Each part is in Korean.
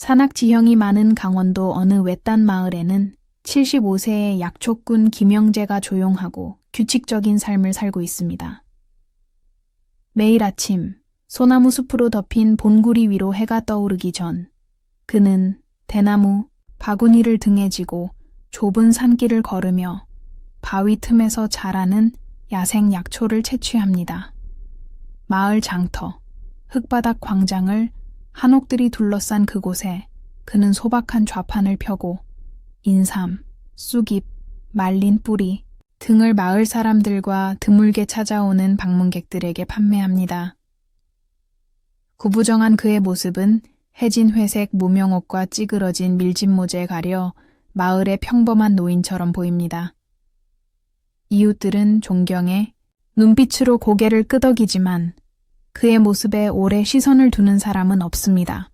산악 지형이 많은 강원도 어느 외딴 마을에는 75세의 약초꾼 김영재가 조용하고 규칙적인 삶을 살고 있습니다. 매일 아침 소나무 숲으로 덮인 본구리 위로 해가 떠오르기 전 그는 대나무, 바구니를 등에 지고 좁은 산길을 걸으며 바위 틈에서 자라는 야생 약초를 채취합니다. 마을 장터, 흙바닥 광장을 한옥들이 둘러싼 그곳에 그는 소박한 좌판을 펴고 인삼, 쑥잎, 말린 뿌리 등을 마을 사람들과 드물게 찾아오는 방문객들에게 판매합니다. 구부정한 그의 모습은 해진 회색 무명옷과 찌그러진 밀짚 모재에 가려 마을의 평범한 노인처럼 보입니다. 이웃들은 존경해 눈빛으로 고개를 끄덕이지만 그의 모습에 오래 시선을 두는 사람은 없습니다.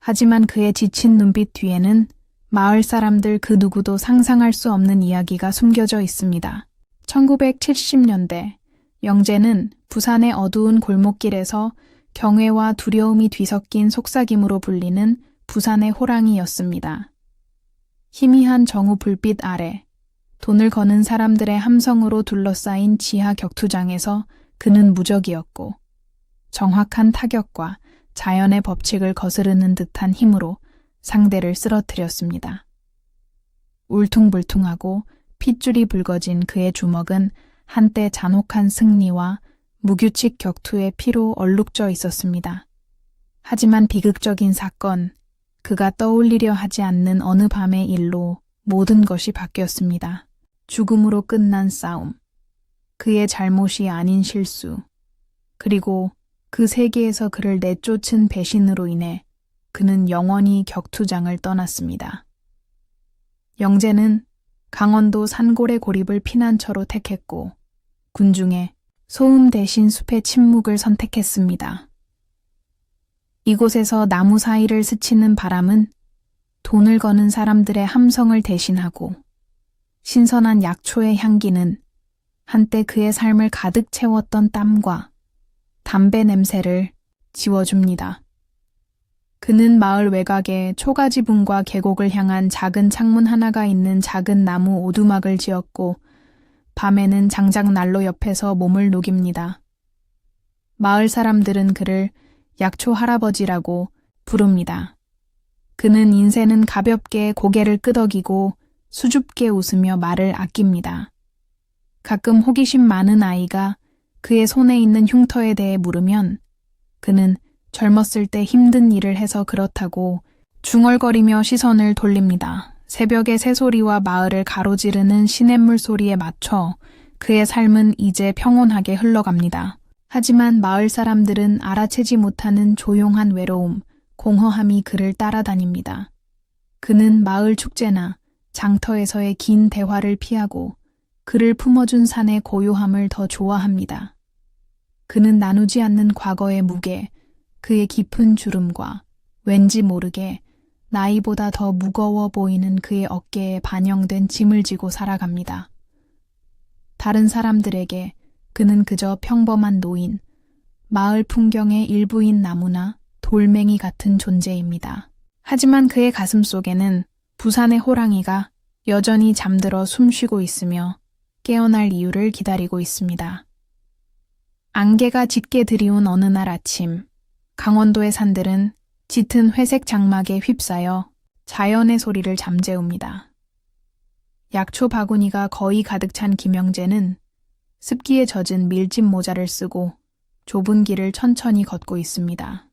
하지만 그의 지친 눈빛 뒤에는 마을 사람들 그 누구도 상상할 수 없는 이야기가 숨겨져 있습니다. 1970년대 영재는 부산의 어두운 골목길에서 경외와 두려움이 뒤섞인 속삭임으로 불리는 부산의 호랑이였습니다. 희미한 정우 불빛 아래 돈을 거는 사람들의 함성으로 둘러싸인 지하 격투장에서 그는 무적이었고 정확한 타격과 자연의 법칙을 거스르는 듯한 힘으로 상대를 쓰러뜨렸습니다. 울퉁불퉁하고 핏줄이 붉어진 그의 주먹은 한때 잔혹한 승리와 무규칙 격투의 피로 얼룩져 있었습니다. 하지만 비극적인 사건, 그가 떠올리려 하지 않는 어느 밤의 일로 모든 것이 바뀌었습니다. 죽음으로 끝난 싸움, 그의 잘못이 아닌 실수, 그리고 그 세계에서 그를 내쫓은 배신으로 인해 그는 영원히 격투장을 떠났습니다. 영재는 강원도 산골의 고립을 피난처로 택했고 군중에 소음 대신 숲의 침묵을 선택했습니다. 이곳에서 나무 사이를 스치는 바람은 돈을 거는 사람들의 함성을 대신하고 신선한 약초의 향기는 한때 그의 삶을 가득 채웠던 땀과 담배 냄새를 지워줍니다. 그는 마을 외곽에 초가지분과 계곡을 향한 작은 창문 하나가 있는 작은 나무 오두막을 지었고 밤에는 장작 난로 옆에서 몸을 녹입니다. 마을 사람들은 그를 약초 할아버지라고 부릅니다. 그는 인생은 가볍게 고개를 끄덕이고 수줍게 웃으며 말을 아낍니다. 가끔 호기심 많은 아이가 그의 손에 있는 흉터에 대해 물으면 그는 젊었을 때 힘든 일을 해서 그렇다고 중얼거리며 시선을 돌립니다. 새벽의 새소리와 마을을 가로지르는 시냇물 소리에 맞춰 그의 삶은 이제 평온하게 흘러갑니다. 하지만 마을 사람들은 알아채지 못하는 조용한 외로움, 공허함이 그를 따라다닙니다. 그는 마을 축제나 장터에서의 긴 대화를 피하고 그를 품어준 산의 고요함을 더 좋아합니다. 그는 나누지 않는 과거의 무게, 그의 깊은 주름과 왠지 모르게 나이보다 더 무거워 보이는 그의 어깨에 반영된 짐을 지고 살아갑니다. 다른 사람들에게 그는 그저 평범한 노인, 마을 풍경의 일부인 나무나 돌멩이 같은 존재입니다. 하지만 그의 가슴 속에는 부산의 호랑이가 여전히 잠들어 숨쉬고 있으며 깨어날 이유를 기다리고 있습니다. 안개가 짙게 들이운 어느 날 아침, 강원도의 산들은 짙은 회색 장막에 휩싸여 자연의 소리를 잠재웁니다. 약초 바구니가 거의 가득 찬 김영재는 습기에 젖은 밀짚 모자를 쓰고 좁은 길을 천천히 걷고 있습니다.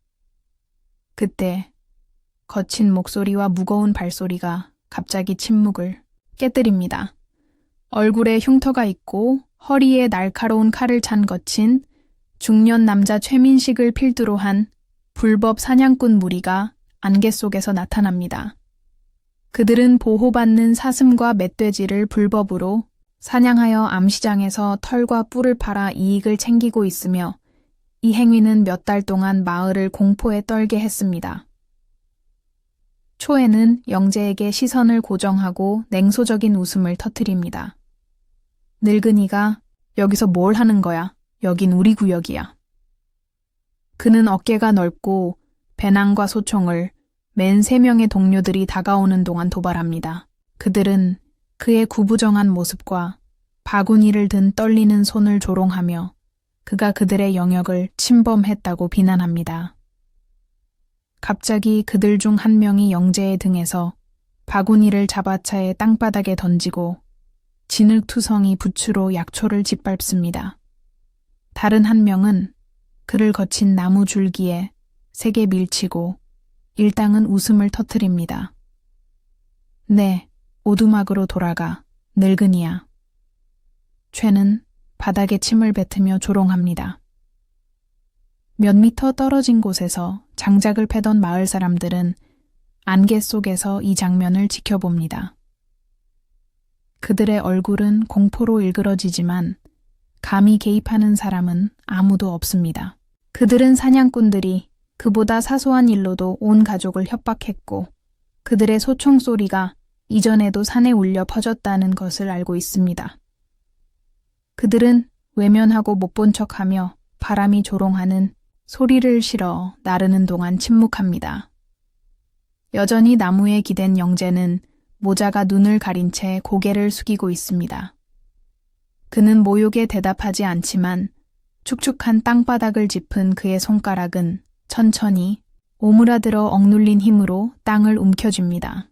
그때 거친 목소리와 무거운 발소리가 갑자기 침묵을 깨뜨립니다. 얼굴에 흉터가 있고 허리에 날카로운 칼을 찬 거친 중년 남자 최민식을 필두로 한 불법 사냥꾼 무리가 안개 속에서 나타납니다. 그들은 보호받는 사슴과 멧돼지를 불법으로 사냥하여 암시장에서 털과 뿔을 팔아 이익을 챙기고 있으며 이 행위는 몇 달 동안 마을을 공포에 떨게 했습니다. 초에는 영재에게 시선을 고정하고 냉소적인 웃음을 터뜨립니다. 늙은이가 여기서 뭘 하는 거야? 여긴 우리 구역이야. 그는 어깨가 넓고 배낭과 소총을 맨 세 명의 동료들이 다가오는 동안 도발합니다. 그들은 그의 구부정한 모습과 바구니를 든 떨리는 손을 조롱하며 그가 그들의 영역을 침범했다고 비난합니다. 갑자기 그들 중 한 명이 영재의 등에서 바구니를 잡아차에 땅바닥에 던지고 진흙투성이 부츠로 약초를 짓밟습니다. 다른 한 명은 그를 거친 나무 줄기에 세게 밀치고 일당은 웃음을 터뜨립니다. 네, 오두막으로 돌아가, 늙은이야. 죄는 바닥에 침을 뱉으며 조롱합니다. 몇 미터 떨어진 곳에서 장작을 패던 마을 사람들은 안개 속에서 이 장면을 지켜봅니다. 그들의 얼굴은 공포로 일그러지지만 감히 개입하는 사람은 아무도 없습니다. 그들은 사냥꾼들이 그보다 사소한 일로도 온 가족을 협박했고 그들의 소총 소리가 이전에도 산에 울려 퍼졌다는 것을 알고 있습니다. 그들은 외면하고 못 본 척하며 바람이 조롱하는 소리를 실어 나르는 동안 침묵합니다. 여전히 나무에 기댄 영재는 모자가 눈을 가린 채 고개를 숙이고 있습니다. 그는 모욕에 대답하지 않지만 축축한 땅바닥을 짚은 그의 손가락은 천천히 오므라들어 억눌린 힘으로 땅을 움켜쥡니다.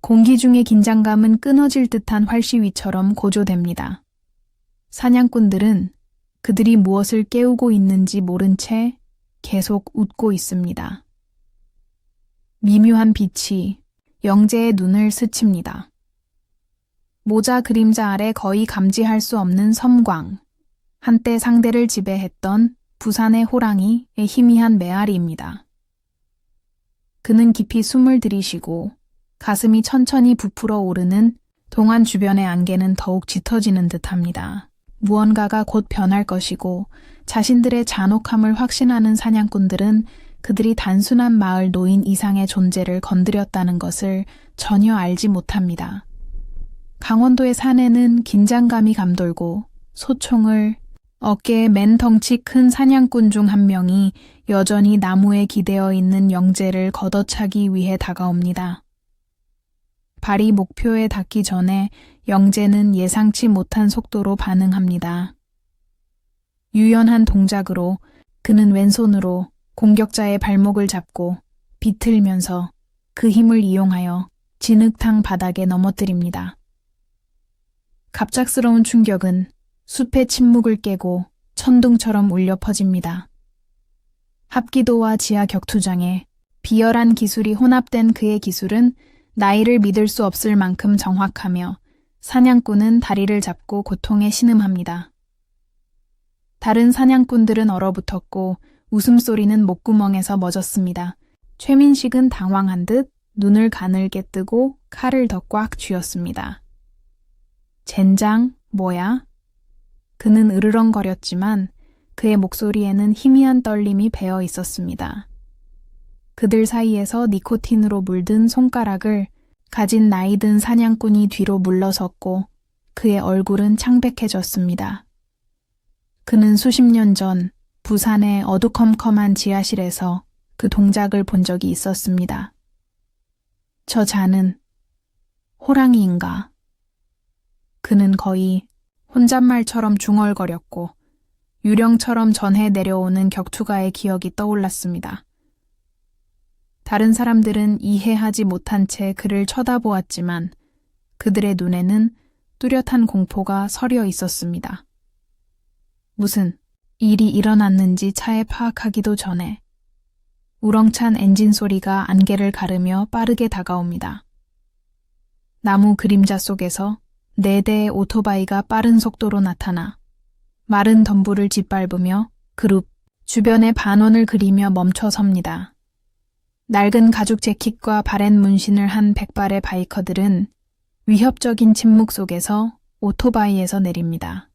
공기 중의 긴장감은 끊어질 듯한 활시위처럼 고조됩니다. 사냥꾼들은 그들이 무엇을 깨우고 있는지 모른 채 계속 웃고 있습니다. 미묘한 빛이 영재의 눈을 스칩니다. 모자 그림자 아래 거의 감지할 수 없는 섬광. 한때 상대를 지배했던 부산의 호랑이의 희미한 메아리입니다. 그는 깊이 숨을 들이쉬고 가슴이 천천히 부풀어 오르는 동안 주변의 안개는 더욱 짙어지는 듯 합니다. 무언가가 곧 변할 것이고 자신들의 잔혹함을 확신하는 사냥꾼들은 그들이 단순한 마을 노인 이상의 존재를 건드렸다는 것을 전혀 알지 못합니다. 강원도의 산에는 긴장감이 감돌고 소총을 어깨에 맨 덩치 큰 사냥꾼 중 한 명이 여전히 나무에 기대어 있는 영재를 걷어차기 위해 다가옵니다. 발이 목표에 닿기 전에 영재는 예상치 못한 속도로 반응합니다. 유연한 동작으로 그는 왼손으로 공격자의 발목을 잡고 비틀면서 그 힘을 이용하여 진흙탕 바닥에 넘어뜨립니다. 갑작스러운 충격은 숲의 침묵을 깨고 천둥처럼 울려 퍼집니다. 합기도와 지하 격투장에 비열한 기술이 혼합된 그의 기술은 나이를 믿을 수 없을 만큼 정확하며 사냥꾼은 다리를 잡고 고통에 신음합니다. 다른 사냥꾼들은 얼어붙었고 웃음소리는 목구멍에서 멎었습니다. 최민식은 당황한 듯 눈을 가늘게 뜨고 칼을 더 꽉 쥐었습니다. 젠장, 뭐야? 그는 으르렁거렸지만 그의 목소리에는 희미한 떨림이 배어 있었습니다. 그들 사이에서 니코틴으로 물든 손가락을 가진 나이든 사냥꾼이 뒤로 물러섰고 그의 얼굴은 창백해졌습니다. 그는 수십 년 전 부산의 어두컴컴한 지하실에서 그 동작을 본 적이 있었습니다. 저 자는 호랑이인가? 그는 거의 혼잣말처럼 중얼거렸고 유령처럼 전해 내려오는 격투가의 기억이 떠올랐습니다. 다른 사람들은 이해하지 못한 채 그를 쳐다보았지만 그들의 눈에는 뚜렷한 공포가 서려 있었습니다. 무슨 일이 일어났는지 차에 파악하기도 전에 우렁찬 엔진 소리가 안개를 가르며 빠르게 다가옵니다. 나무 그림자 속에서 네 대의 오토바이가 빠른 속도로 나타나 마른 덤불을 짓밟으며 그룹 주변의 반원을 그리며 멈춰 섭니다. 낡은 가죽 재킷과 바렛 문신을 한 백발의 바이커들은 위협적인 침묵 속에서 오토바이에서 내립니다.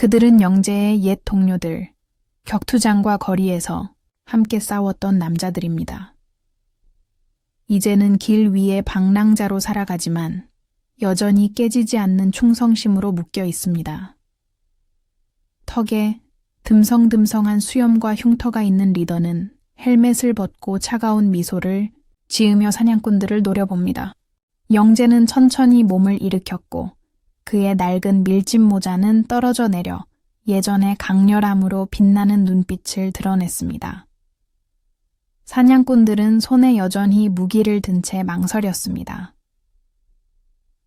그들은 영재의 옛 동료들, 격투장과 거리에서 함께 싸웠던 남자들입니다. 이제는 길 위에 방랑자로 살아가지만 여전히 깨지지 않는 충성심으로 묶여 있습니다. 턱에 듬성듬성한 수염과 흉터가 있는 리더는 헬멧을 벗고 차가운 미소를 지으며 사냥꾼들을 노려봅니다. 영재는 천천히 몸을 일으켰고 그의 낡은 밀짚 모자는 떨어져 내려 예전의 강렬함으로 빛나는 눈빛을 드러냈습니다. 사냥꾼들은 손에 여전히 무기를 든 채 망설였습니다.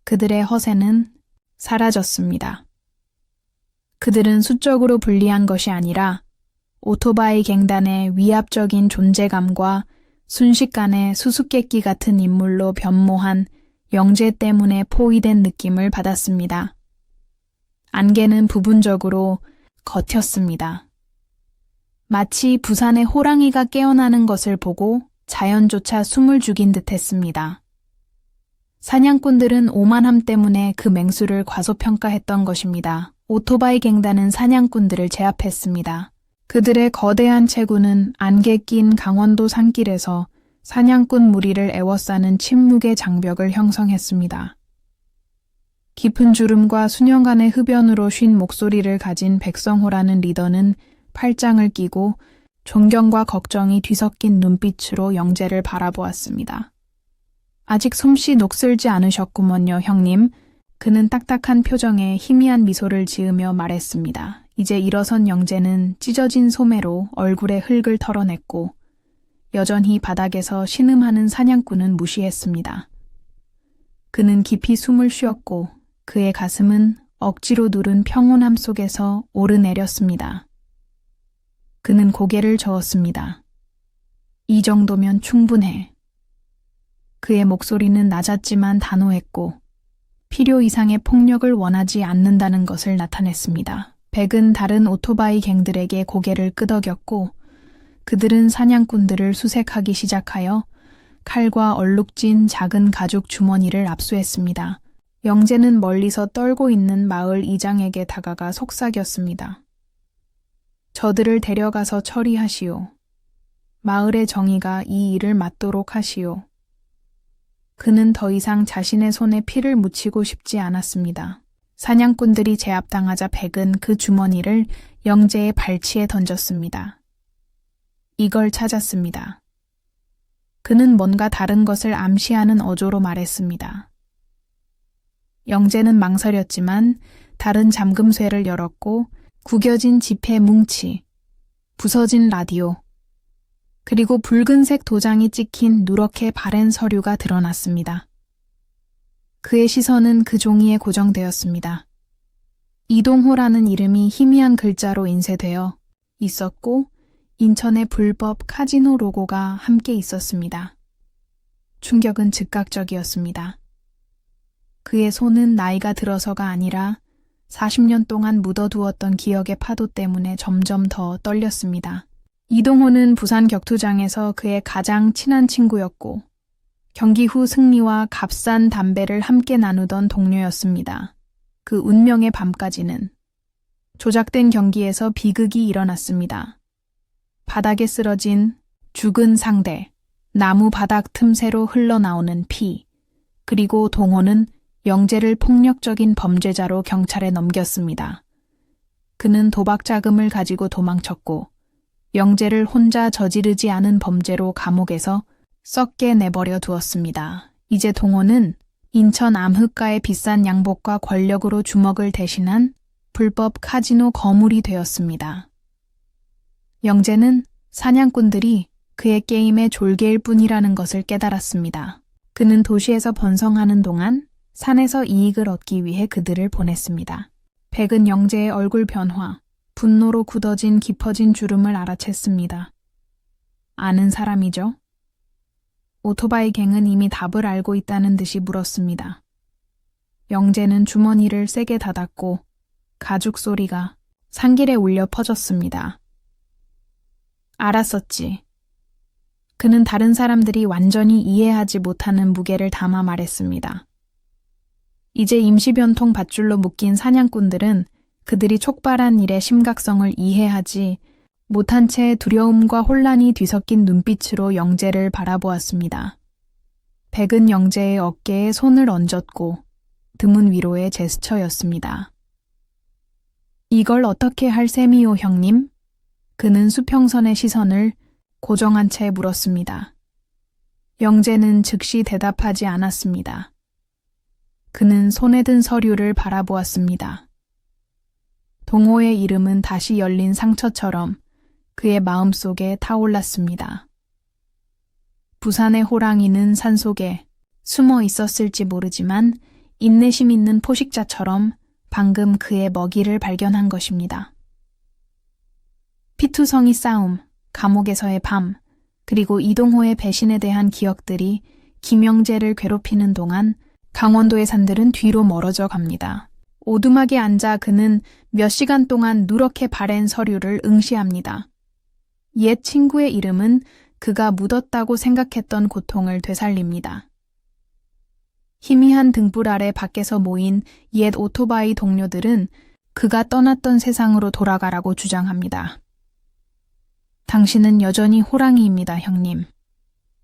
그들의 허세는 사라졌습니다. 그들은 수적으로 불리한 것이 아니라 오토바이 갱단의 위압적인 존재감과 순식간에 수수께끼 같은 인물로 변모한 영재 때문에 포위된 느낌을 받았습니다. 안개는 부분적으로 겉였습니다. 마치 부산의 호랑이가 깨어나는 것을 보고 자연조차 숨을 죽인 듯 했습니다. 사냥꾼들은 오만함 때문에 그 맹수를 과소평가했던 것입니다. 오토바이 갱단은 사냥꾼들을 제압했습니다. 그들의 거대한 체구는 안개 낀 강원도 산길에서 사냥꾼 무리를 애워싸는 침묵의 장벽을 형성했습니다. 깊은 주름과 수년간의 흡연으로 쉰 목소리를 가진 백성호라는 리더는 팔짱을 끼고 존경과 걱정이 뒤섞인 눈빛으로 영재를 바라보았습니다. 아직 솜씨 녹슬지 않으셨구먼요, 형님. 그는 딱딱한 표정에 희미한 미소를 지으며 말했습니다. 이제 일어선 영재는 찢어진 소매로 얼굴에 흙을 털어냈고 여전히 바닥에서 신음하는 사냥꾼은 무시했습니다. 그는 깊이 숨을 쉬었고 그의 가슴은 억지로 누른 평온함 속에서 오르내렸습니다. 그는 고개를 저었습니다. 이 정도면 충분해. 그의 목소리는 낮았지만 단호했고 필요 이상의 폭력을 원하지 않는다는 것을 나타냈습니다. 백은 다른 오토바이 갱들에게 고개를 끄덕였고 그들은 사냥꾼들을 수색하기 시작하여 칼과 얼룩진 작은 가죽 주머니를 압수했습니다. 영재는 멀리서 떨고 있는 마을 이장에게 다가가 속삭였습니다. 저들을 데려가서 처리하시오. 마을의 정의가 이 일을 맡도록 하시오. 그는 더 이상 자신의 손에 피를 묻히고 싶지 않았습니다. 사냥꾼들이 제압당하자 백은 그 주머니를 영재의 발치에 던졌습니다. 이걸 찾았습니다. 그는 뭔가 다른 것을 암시하는 어조로 말했습니다. 영재는 망설였지만 다른 잠금쇠를 열었고 구겨진 지폐 뭉치, 부서진 라디오, 그리고 붉은색 도장이 찍힌 누렇게 바랜 서류가 드러났습니다. 그의 시선은 그 종이에 고정되었습니다. 이동호라는 이름이 희미한 글자로 인쇄되어 있었고 인천의 불법 카지노 로고가 함께 있었습니다. 충격은 즉각적이었습니다. 그의 손은 나이가 들어서가 아니라 40년 동안 묻어두었던 기억의 파도 때문에 점점 더 떨렸습니다. 이동호는 부산 격투장에서 그의 가장 친한 친구였고 경기 후 승리와 값싼 담배를 함께 나누던 동료였습니다. 그 운명의 밤까지는 조작된 경기에서 비극이 일어났습니다. 바닥에 쓰러진 죽은 상대, 나무 바닥 틈새로 흘러나오는 피, 그리고 동호는 영재를 폭력적인 범죄자로 경찰에 넘겼습니다. 그는 도박 자금을 가지고 도망쳤고 영재를 혼자 저지르지 않은 범죄로 감옥에서 썩게 내버려 두었습니다. 이제 동호는 인천 암흑가의 비싼 양복과 권력으로 주먹을 대신한 불법 카지노 거물이 되었습니다. 영재는 사냥꾼들이 그의 게임의 졸개일 뿐이라는 것을 깨달았습니다. 그는 도시에서 번성하는 동안 산에서 이익을 얻기 위해 그들을 보냈습니다. 백은 영재의 얼굴 변화, 분노로 굳어진 깊어진 주름을 알아챘습니다. 아는 사람이죠? 오토바이 갱은 이미 답을 알고 있다는 듯이 물었습니다. 영재는 주머니를 세게 닫았고 가죽 소리가 산길에 울려 퍼졌습니다. 알았었지. 그는 다른 사람들이 완전히 이해하지 못하는 무게를 담아 말했습니다. 이제 임시변통 밧줄로 묶인 사냥꾼들은 그들이 촉발한 일의 심각성을 이해하지 못한 채 두려움과 혼란이 뒤섞인 눈빛으로 영재를 바라보았습니다. 백은 영재의 어깨에 손을 얹었고 드문 위로의 제스처였습니다. 이걸 어떻게 할 셈이오 형님? 그는 수평선의 시선을 고정한 채 물었습니다. 영재는 즉시 대답하지 않았습니다. 그는 손에 든 서류를 바라보았습니다. 동호의 이름은 다시 열린 상처처럼 그의 마음속에 타올랐습니다. 부산의 호랑이는 산속에 숨어 있었을지 모르지만 인내심 있는 포식자처럼 방금 그의 먹이를 발견한 것입니다. 피투성이 싸움, 감옥에서의 밤, 그리고 이동호의 배신에 대한 기억들이 김영재를 괴롭히는 동안 강원도의 산들은 뒤로 멀어져 갑니다. 오두막에 앉아 그는 몇 시간 동안 누렇게 바랜 서류를 응시합니다. 옛 친구의 이름은 그가 묻었다고 생각했던 고통을 되살립니다. 희미한 등불 아래 밖에서 모인 옛 오토바이 동료들은 그가 떠났던 세상으로 돌아가라고 주장합니다. 당신은 여전히 호랑이입니다, 형님.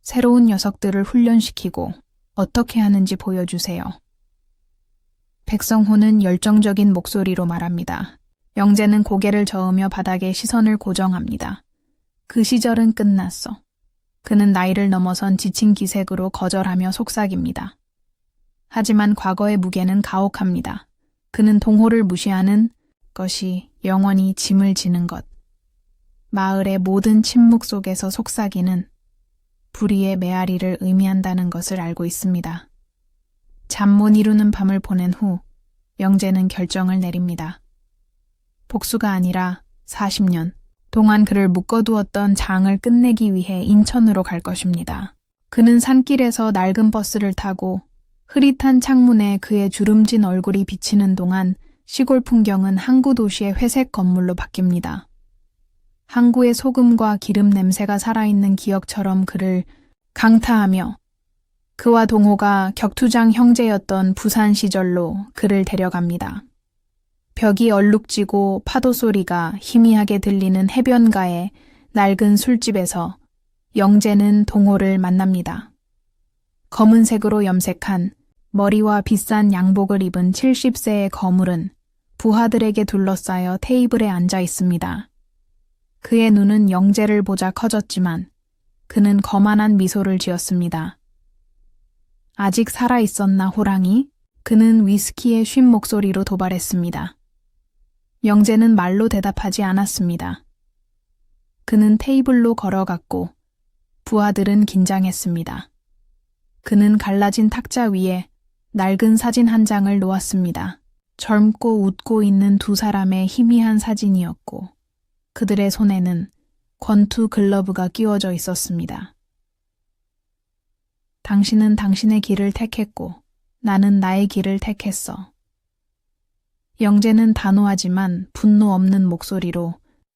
새로운 녀석들을 훈련시키고 어떻게 하는지 보여주세요. 백성호는 열정적인 목소리로 말합니다. 영재는 고개를 저으며 바닥에 시선을 고정합니다. 그 시절은 끝났어. 그는 나이를 넘어선 지친 기색으로 거절하며 속삭입니다. 하지만 과거의 무게는 가혹합니다. 그는 동호를 무시하는 것이 영원히 짐을 지는 것. 마을의 모든 침묵 속에서 속삭이는 불의의 메아리를 의미한다는 것을 알고 있습니다. 잠 못 이루는 밤을 보낸 후 영재는 결정을 내립니다. 복수가 아니라 40년 동안 그를 묶어두었던 장을 끝내기 위해 인천으로 갈 것입니다. 그는 산길에서 낡은 버스를 타고 흐릿한 창문에 그의 주름진 얼굴이 비치는 동안 시골 풍경은 항구 도시의 회색 건물로 바뀝니다. 항구의 소금과 기름 냄새가 살아있는 기억처럼 그를 강타하며 그와 동호가 격투장 형제였던 부산 시절로 그를 데려갑니다. 벽이 얼룩지고 파도 소리가 희미하게 들리는 해변가의 낡은 술집에서 영재는 동호를 만납니다. 검은색으로 염색한 머리와 비싼 양복을 입은 70세의 거물은 부하들에게 둘러싸여 테이블에 앉아 있습니다. 그의 눈은 영재를 보자 커졌지만 그는 거만한 미소를 지었습니다. 아직 살아 있었나 호랑이? 그는 위스키의 쉰 목소리로 도발했습니다. 영재는 말로 대답하지 않았습니다. 그는 테이블로 걸어갔고 부하들은 긴장했습니다. 그는 갈라진 탁자 위에 낡은 사진 한 장을 놓았습니다. 젊고 웃고 있는 두 사람의 희미한 사진이었고 그들의 손에는 권투 글러브가 끼워져 있었습니다. 당신은 당신의 길을 택했고 나는 나의 길을 택했어. 영재는 단호하지만 분노 없는 목소리로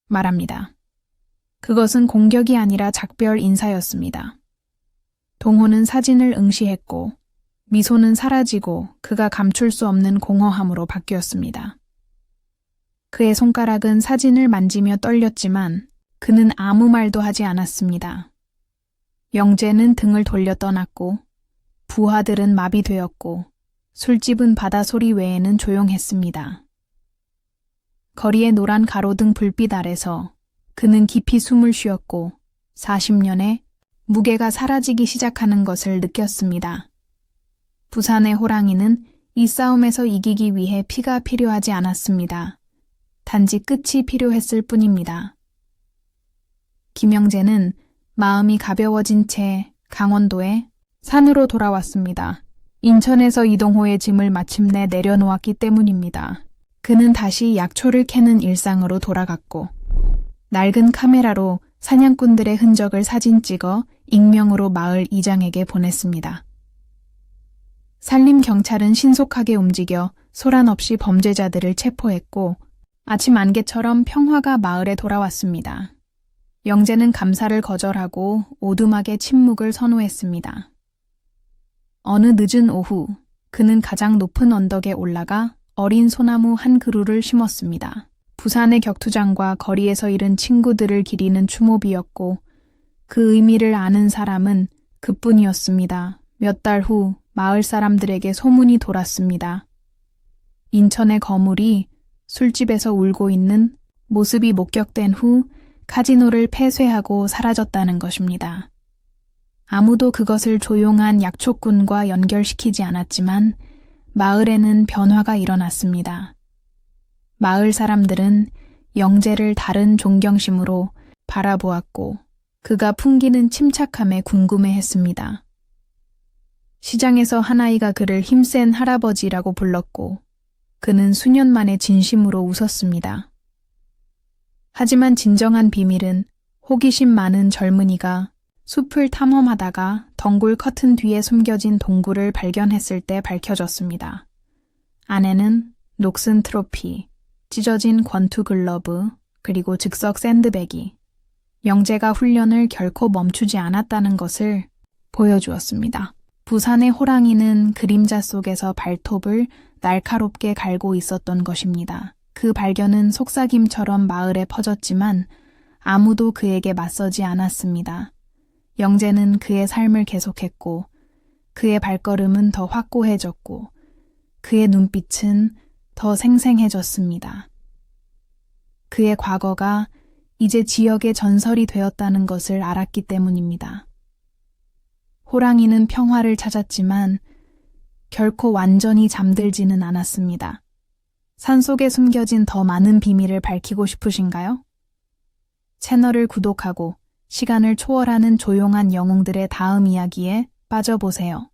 말합니다. 그것은 공격이 아니라 작별 인사였습니다. 동호는 사진을 응시했고 미소는 사라지고 그가 감출 수 없는 공허함으로 바뀌었습니다. 그의 손가락은 사진을 만지며 떨렸지만 그는 아무 말도 하지 않았습니다. 영재는 등을 돌려 떠났고 부하들은 마비되었고 술집은 바다 소리 외에는 조용했습니다. 거리의 노란 가로등 불빛 아래서 그는 깊이 숨을 쉬었고 40년에 무게가 사라지기 시작하는 것을 느꼈습니다. 부산의 호랑이는 이 싸움에서 이기기 위해 피가 필요하지 않았습니다. 단지 끝이 필요했을 뿐입니다. 김영재는 마음이 가벼워진 채 강원도에 산으로 돌아왔습니다. 인천에서 이동호의 짐을 마침내 내려놓았기 때문입니다. 그는 다시 약초를 캐는 일상으로 돌아갔고 낡은 카메라로 사냥꾼들의 흔적을 사진 찍어 익명으로 마을 이장에게 보냈습니다. 산림 경찰은 신속하게 움직여 소란 없이 범죄자들을 체포했고 아침 안개처럼 평화가 마을에 돌아왔습니다. 영재는 감사를 거절하고 오두막의 침묵을 선호했습니다. 어느 늦은 오후, 그는 가장 높은 언덕에 올라가 어린 소나무 한 그루를 심었습니다. 부산의 격투장과 거리에서 잃은 친구들을 기리는 추모비였고 그 의미를 아는 사람은 그뿐이었습니다. 몇 달 후 마을 사람들에게 소문이 돌았습니다. 인천의 거물이 술집에서 울고 있는 모습이 목격된 후 카지노를 폐쇄하고 사라졌다는 것입니다. 아무도 그것을 조용한 약초꾼과 연결시키지 않았지만 마을에는 변화가 일어났습니다. 마을 사람들은 영재를 다른 존경심으로 바라보았고 그가 풍기는 침착함에 궁금해했습니다. 시장에서 한 아이가 그를 힘센 할아버지라고 불렀고 그는 수년 만에 진심으로 웃었습니다. 하지만 진정한 비밀은 호기심 많은 젊은이가 숲을 탐험하다가 덩굴 커튼 뒤에 숨겨진 동굴을 발견했을 때 밝혀졌습니다. 안에는 녹슨 트로피, 찢어진 권투 글러브, 그리고 즉석 샌드백이 영재가 훈련을 결코 멈추지 않았다는 것을 보여주었습니다. 부산의 호랑이는 그림자 속에서 발톱을 날카롭게 갈고 있었던 것입니다. 그 발견은 속삭임처럼 마을에 퍼졌지만 아무도 그에게 맞서지 않았습니다. 영재는 그의 삶을 계속했고 그의 발걸음은 더 확고해졌고 그의 눈빛은 더 생생해졌습니다. 그의 과거가 이제 지역의 전설이 되었다는 것을 알았기 때문입니다. 호랑이는 평화를 찾았지만 결코 완전히 잠들지는 않았습니다. 산속에 숨겨진 더 많은 비밀을 밝히고 싶으신가요? 채널을 구독하고 시간을 초월하는 조용한 영웅들의 다음 이야기에 빠져보세요.